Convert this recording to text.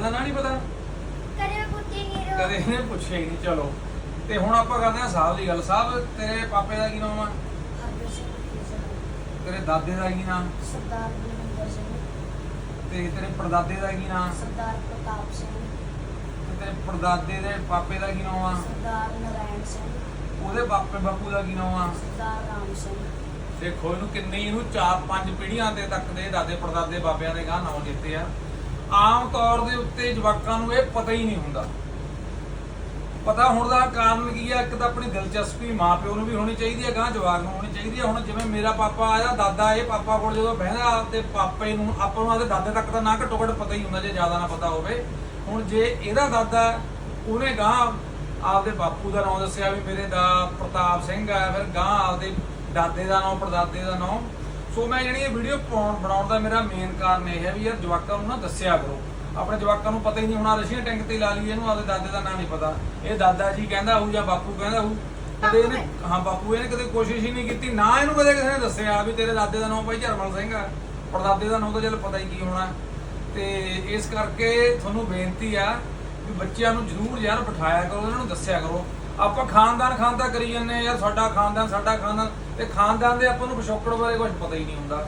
ਦਾ ਨਾਂ ਨਹੀਂ ਪਤਾ? ਕਦੇ ਪੁੱਤੀ ਹੀਰੋ ਕਦੇ ਇਹਨੇ ਪੁੱਛਿਆ ਹੀ ਨਹੀਂ ਚਲੋ। ਤੇ ਹੁਣ ਆਪਾਂ ਕਰਦੇ ਹਾਂ ਸਾਹਿਬ ਦੀ ਗੱਲ। ਸਾਹਿਬ ਤੇਰੇ ਪਾਪੇ ਦਾ ਕੀ ਨਾਮ ਆ? ਸਿੰਘ ਤੇਰੇ ਦਾਦੇ ਦਾ ਕੀ ਨਾਮ? ਸਰਦਾਰ ਬਲਵਿੰਦਰ ਸਿੰਘ। ਤੇ ਤੇਰੇ ਪੜਦਾਦੇ ਦਾ ਕੀ ਨਾਮ? ਸਰਦਾਰ ਪ੍ਰਤਾਪ ਸਿੰਘ। ਤੇ ਤੇਰੇ ਪੜਦਾਦੇ ਦੇ ਪਾਪੇ ਦਾ ਕੀ ਨਾਮ ਆ? ਸਰਦਾਰ ਨਰਾਇਣ ਸਿੰਘ। ਉਹਦੇ ਬਾਪੇ ਬਾਪੂ ਦਾ ਕੀ ਨਾਮ ਆ? ਸਰਦਾਰ ਰਾਮ ਸਿੰਘ। ਦੇਖੋ ਇਹਨੂੰ ਕਿੰਨੀ ਇਹਨੂੰ ਚਾਰ ਪੰਜ ਪੀੜ੍ਹੀਆਂ ਦੇ ਤੱਕ ਦੇ ਦਾਦੇ ਪੜਦਾਦੇ ਬਾਬਿਆਂ ਦੇ ਗਾਂ ਨਾਮ ਦਿੱਤੇ ਆ। ਆਮ ਤੌਰ ਦੇ ਉੱਤੇ ਜਵਾਕਾਂ ਨੂੰ ਇਹ ਪਤਾ ਹੀ ਨਹੀਂ ਹੁੰਦਾ। ਪਤਾ ਹੋਣ ਦਾ ਕਾਰਨ ਕੀ ਹੈ ਇੱਕ ਤਾਂ ਆਪਣੀ ਦਿਲਚਸਪੀ ਮਾਪਿਓ ਨੂੰ ਵੀ ਹੋਣੀ ਚਾਹੀਦੀ ਹੈ ਗਾਂ ਜਵਾਕ ਨੂੰ ਹੋਣੀ ਚਾਹੀਦੀ ਹੈ ਹੁਣ ਜਿਵੇਂ ਮੇਰਾ ਪਾਪਾ ਆਇਆ, ਦਾਦਾ ਇਹ ਪਾਪਾ ਕੋਲ ਜਦੋਂ ਬਹਿੰਦਾ ਆਪਦੇ ਪਾਪੇ ਨੂੰ ਆਪਾਂ ਨੂੰ ਆਪਦੇ ਦਾਦੇ ਤੱਕ ਤਾਂ ਨਾ ਘੱਟੋ ਘੱਟ ਪਤਾ ਹੀ ਹੁੰਦਾ, ਜੇ ਜ਼ਿਆਦਾ ਨਾ ਪਤਾ ਹੋਵੇ। ਹੁਣ ਜੇ ਇਹਦਾ ਦਾਦਾ ਉਹਨੇ ਗਾਂ ਆਪਦੇ ਬਾਪੂ ਦਾ ਨਾਮ ਦੱਸਿਆ ਵੀ ਮੇਰੇ ਦਾ ਪ੍ਰਤਾਪ ਸਿੰਘ ਆ, ਫਿਰ ਗਾਂ ਆਪਦੇ ਦਾਦੇ ਦਾ ਨਾਮ, ਪੜਦਾਦੇ ਦਾ ਨਾਮ ਸੋ ਮੈਂ ਜਿਹੜੀ ਇਹ ਵੀਡੀਓ ਪਾਉਣ ਬਣਾਉਣ ਦਾ ਮੇਰਾ ਮੇਨ ਕਾਰਨ ਇਹ ਹੈ ਵੀ ਯਾਰ ਜਵਾਕਾਂ ਨੂੰ ਨਾ ਦੱਸਿਆ ਕਰੋ। ਆਪਣੇ ਜਵਾਕਾਂ ਨੂੰ ਪਤਾ ਹੀ ਨਹੀਂ ਹੋਣਾ ਰਸ਼ੀਆ ਟੈਂਕ ਤੇ ਲਾ ਲਈ ਇਹਨੂੰ ਆਪਦੇ ਦਾਦੇ ਦਾ ਨਾਮ ਨਹੀਂ ਪਤਾ। ਇਹ ਦਾਦਾ ਜੀ ਕਹਿੰਦਾ ਹੋਊ ਜਾਂ ਬਾਪੂ ਕਹਿੰਦਾ ਹੋਊ। ਕਦੇ ਇਹਨੇ ਹਾਂ ਬਾਪੂ ਇਹਨੇ ਕਦੇ ਕੋਸ਼ਿਸ਼ ਹੀ ਨਹੀਂ ਕੀਤੀ ਨਾ ਇਹਨੂੰ ਕਦੇ ਕਿਸੇ ਨੇ ਦੱਸਿਆ ਵੀ ਤੇਰੇ ਦਾਦੇ ਦਾ ਨਾਮ ਭਾਈ ਝਰਮਲ ਸਿੰਘ ਆ। ਪੜਦਾਦੇ ਦਾ ਨਾਮ ਤਾਂ ਚੱਲ ਪਤਾ ਹੀ ਕੀ ਹੋਣਾ। ਤੇ ਇਸ ਕਰਕੇ ਤੁਹਾਨੂੰ ਬੇਨਤੀ ਆ ਵੀ ਬੱਚਿਆਂ ਨੂੰ ਜ਼ਰੂਰ ਯਾਰ ਬਿਠਾਇਆ ਕਰੋ ਇਹਨਾਂ ਨੂੰ ਦੱਸਿਆ ਕਰੋ। ਆਪਾਂ ਖਾਨਦਾਨ ਖਾਨਦਾਨ ਕਰੀ ਜਾਂਦੇ ਆ ਯਾਰ, ਸਾਡਾ ਖਾਨਦਾਨ ਸਾਡਾ ਖਾਨਦਾਨ। ਤੇ ਖਾਨਦਾਨ ਦੇ ਆਪਾਂ ਨੂੰ ਪਿਛੋਕੜ ਬਾਰੇ ਕੁਝ ਪਤਾ ਹੀ ਨਹੀਂ ਹੁੰਦਾ।